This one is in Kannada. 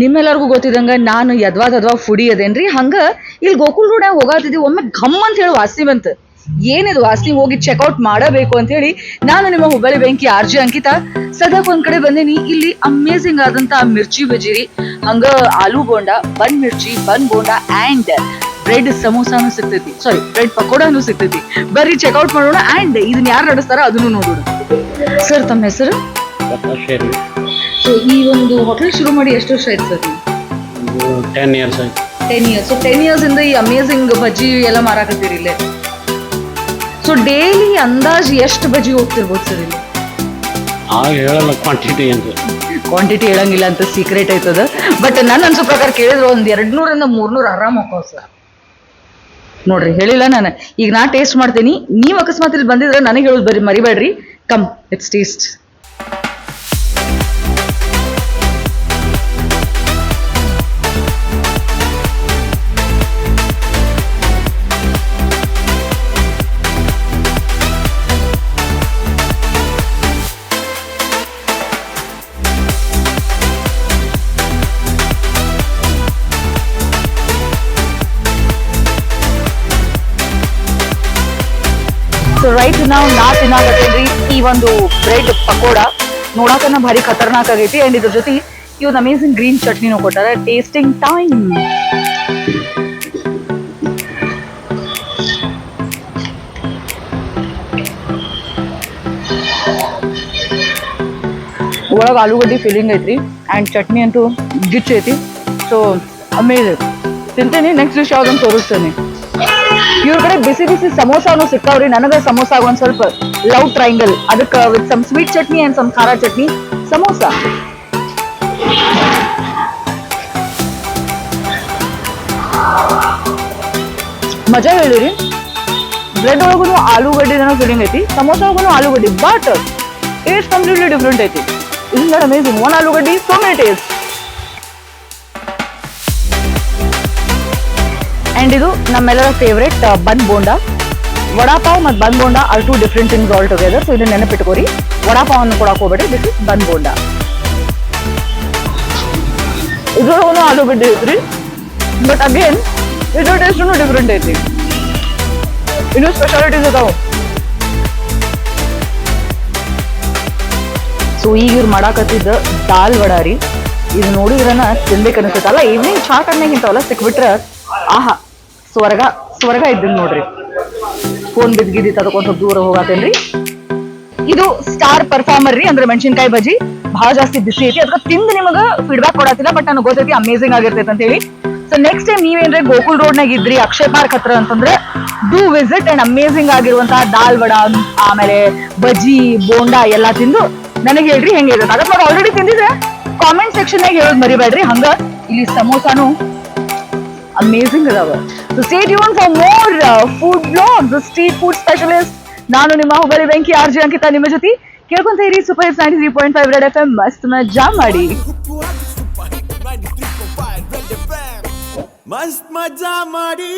ನಿಮ್ಮೆಲ್ಲರಿಗೂ ಗೊತ್ತಿದಂಗ ನಾನು ಯದ್ವಾ ಯದ್ವಾ ಫುಡಿ ಅದೇನ್ರಿ? ಹಂಗ ಇಲ್ಲಿ ಗೋಕುಲ್ ರೋಡ್ ಹೋಗಾತಿದ್ವಿ. ಒಮ್ಮೆ ಘಮ್ ಅಂತ ಹೇಳಿ ವಾಸನೆ ಬಂತು. ಏನಿದು ವಾಸನೆ ಹೋಗಿ ಚೆಕ್ಔಟ್ ಮಾಡಬೇಕು ಅಂತ ಹೇಳಿ ನಾನು ನಿಮ್ಮ ಹುಬ್ಬಳ್ಳಿ ಬೆಂಕಿ ಆರ್ ಜಿ ಅಂಕಿತ. ಸದ್ಯಕ್ಕೆ ಒಂದ್ ಕಡೆ ಬಂದೇನಿ. ಇಲ್ಲಿ ಅಮೇಝಿಂಗ್ ಆದಂತ ಮಿರ್ಚಿ ಬಜಿರಿ, ಹಂಗ aloo bonda, bun mirchi, bun bonda and bread ಸಮೋಸಾನು ಸಿಗ್ತೈತಿ. ಸಾರಿ ಬ್ರೆಡ್ ಪಕೋಡಾನು ಸಿಗ್ತೈತಿ. ಬರ್ರಿ ಚೆಕ್ಔಟ್ ಮಾಡೋಣ ಅಂಡ್ ಇದನ್ನ ಯಾರು ನಡೆಸ್ತಾರ ಅದನ್ನು ನೋಡೋಣ. ಸರ್ ತಮ್ಮ ಹೆಸರು? ಸೊ ಈ ಒಂದು ಹೋಟೆಲ್ ಶುರು ಮಾಡಿ ಎಷ್ಟು ವರ್ಷ ಆಯ್ತು ಸರ್? ಟೆನ್ ಇಯರ್ಸ್ ಆಯ್ತು. Ten years so ten years ಇಂದ ಈ ಅಮೇಝಿಂಗ್ ಬಜ್ಜಿ ಎಲ್ಲ ಮಾರಾಕತ್ತೀರಿ ಇಲ್ಲೇ. ಸೊ ಡೈಲಿ ಅಂದಾಜ್ ಎಷ್ಟು ಬಜ್ಜಿ ಹೋಗ್ತಿರ್ಬೋದು ಸರ್ ಇಲ್ಲಿ? ಆಗ ಹೇಳಲ್ಲ ಕ್ವಾಂಟಿಟಿ ಅಂತ. ಕ್ವಾಂಟಿಟಿ ಹೇಳಂಗಿಲ್ಲ ಅಂತ ಸೀಕ್ರೆಟ್ ಆಯ್ತದ ಬಟ್ ನನ್ನ ಅನ್ಸೋ ಪ್ರಕಾರ ಕೇಳಿದ್ರೆ ಒಂದ್ ಎರಡ್ ನೂರಿಂದ ಮೂರ್ನೂರು ಆರಾಮ್ ಹೋಗ್ತಾವ ಸರ್. ನೋಡ್ರಿ ಹೇಳಿಲ್ಲ ನಾನು. ಈಗ ನಾ ಟೇಸ್ಟ್ ಮಾಡ್ತೀನಿ. ನೀವು ಅಕಸ್ಮಾತ್ ಇಲ್ಲಿ ಬಂದಿದ್ರೆ ನನಗೆ ಹೇಳೋದು ಬರೀ ಮರಿಬೇಡ್ರಿ. Come it's taste so right ನಾವು ನಾ ತಿನ್ನಾಕತ್ತೇನ್ರಿ ಈ ಒಂದು ಬ್ರೆಡ್ ಪಕೋಡ ನೋಡಾಕನ ಭಾರಿ ಖತರ್ನಾಕ್ ಆಗೈತಿ. ಅಂಡ್ ಇದ್ರ ಜೊತೆ ಈ ಒಂದು ಅಮೇಸಿಂಗ್ ಗ್ರೀನ್ ಚಟ್ನಿನೂ ಕೊಟ್ಟಾರ. ಟೇಸ್ಟಿಂಗ್ ಟೈಮ್ ಒಳಗೆ ಆಲೂಗಡ್ಡಿ ಫೀಲಿಂಗ್ ಐತ್ರಿ. ಆ್ಯಂಡ್ ಚಟ್ನಿ ಅಂತೂ ಗಿಚ್ ಐತಿ. ಸೊ ಅಮೇಜಿಂಗ್ ತಿಂತೀನಿ. ನೆಕ್ಸ್ಟ್ ಡಿಶ್ ಯಾವ್ದಂತ ತೋರಿಸ್ತೇನೆ. ಇವ್ರ ಕಡೆ ಬಿಸಿ ಬಿಸಿ ಸಮೋಸಾನು ಸಿಗ್ತಾವ್ರಿ ನನಗ ಸಮೋಸ ಒಂದ್ ಸ್ವಲ್ಪ ಲವ್ ಟ್ರಯಾಂಗಲ್ ಅದಕ್ಕೆ with some sweet chutney and some ಖಾರ ಚಟ್ನಿ. ಸಮೋಸ. ಮಜಾ ಹೇಳಿರಿ ಬ್ರೆಡ್ ಒಳಗೂ ಆಲೂಗಡ್ಡೆ ಫೀಲಿಂಗ್ ಐತಿ. ಸಮೋಸ ಒಳಗೂ ಆಲೂಗಡ್ಡೆ. ಬಟ್ ಟೇಸ್ಟ್ ಕಂಪ್ಲೀಟ್ಲಿ ಡಿಫ್ರೆಂಟ್ ಐತಿ. ಇಸ್ ನಾಟ್ ಅಮೇಸಿಂಗ್ ಒನ್ ಆಲೂಗಡ್ಡೆ ಸೋ ಮೆನಿ ಟೇಸ್ಟ್ ಅಂಡ್ ಇದು ನಮ್ಮೆಲ್ಲರ ಫೇವ್ರೆಟ್ ಬನ್ ಬೋಂಡ. ವಡಾಪಾವ್ ಮತ್ತು bun bonda are two different things all together so ಇದನ್ನ ನೆನಪಿಟ್ಕೋರಿ. ವಡಾಪಾವ್ ಅನ್ನು ಕೊಡಕ್ಕೆ ಹೋಗ್ಬೇಡಿ ದಿಸ್ ಇಸ್ ಬನ್ ಬೋಂಡ ಇದ್ರೊಳಗೂ ಆಲೂಗಡ್ಡೆ ಐತ್ರಿ. ಬಟ್ ಅಗೇನ್ ಇದ್ರ ಟೇಸ್ಟು ಡಿಫ್ರೆಂಟ್ ಐತಿ. ಇನ್ನೂ ಸ್ಪೆಷಾಲಿಟೀಸ್ ಅದಾವ ಸೊ ಈಗ ಇವ್ರು ಮಾಡಾಕತ್ತಿದ್ದ ದಾಲ್ ವಡ ರೀ. ಇದು ನೋಡಿದ್ರನ ತಿನ್ಬೇಕು ಅನಿಸುತ್ತೆ ಅಲ್ಲ ಈವ್ನಿಂಗ್ ಚಾ ಟೈಮ್ನಾಗ ಇಂಥವೆಲ್ಲ ಸಿಕ್ಬಿಟ್ರೆ, ಆಹಾ. ಸ್ವರ್ಗ ಸ್ವರ್ಗ ಇದ್ದಿದ್ ನೋಡ್ರಿ. ಫೋನ್ ಬಿದ್ಗಿದ್ದಿ ತಗೊಂಡು ದೂರ ಹೋಗತ್ತೇನ್ರಿ ಇದು ಸ್ಟಾರ್ ಪರ್ಫಾರ್ಮರ್ ರೀ ಅಂದ್ರೆ ಮೆಣಸಿನ್ಕಾಯಿ ಬಜ್ಜಿ. ಬಹಳ ಜಾಸ್ತಿ ಬಿಸಿ ಐತಿ. ಅದಕ್ಕೆ ತಿಂದು ನಿಮಗೆ ಫೀಡ್ಬ್ಯಾಕ್ ಕೊಡತ್ತಿಲ್ಲ ಬಟ್ ನನಗೆ ಗೊತ್ತೈತಿ ಅಮೇಸಿಂಗ್ ಆಗಿರ್ತೈತೆ ಅಂತ ಹೇಳಿ. ಸೊ ನೆಕ್ಸ್ಟ್ ಟೈಮ್ ನೀವೇನ್ರೆ ಗೋಕುಲ್ ರೋಡ್ ನಾಗ ಇದ್ರಿ, ಅಕ್ಷಯ್ ಪಾರ್ಕ್ ಹತ್ರ ಅಂತಂದ್ರೆ ಡೂ ವಿಸಿಟ್ ಅಂಡ್ ಅಮೇಝಿಂಗ್ ಆಗಿರುವಂತಹ ದಾಲ್ ವಡ, ಆಮೇಲೆ ಬಜ್ಜಿ, ಬೋಂಡಾ ಎಲ್ಲ ತಿಂದು ನನಗೆ ಹೇಳ್ರಿ ಹೆಂಗೆ ಇರುತ್ತೆ. ಆಲ್ರೆಡಿ ತಿಂದಿದ್ರೆ ಕಾಮೆಂಟ್ ಸೆಕ್ಷನ್ ಹೇಳೋದು ಮರಿಬೇಡ್ರಿ. ಹಂಗ ಇಲ್ಲಿ ಸಮೋಸಾನು ಅಮೇಸಿಂಗ್ ಅದಾವ so stay tune for more food blogs street food specialist ನಾನು ನಿಮ್ಮ ಹುಬ್ಬಳ್ಳಿ ಬೆಂಕಿ ಆರ್ ಜಿ ಅಂಕಿತ ನಿಮ್ಮ ಜೊತೆ ಕೇಳ್ಕೊಂತ ಇರಿ super hits ninety three point five red F M ಮಸ್ತ್ ಮಜಾ ಮಾಡಿ ಮಸ್ತ್ ಮಜಾ ಮಾಡಿ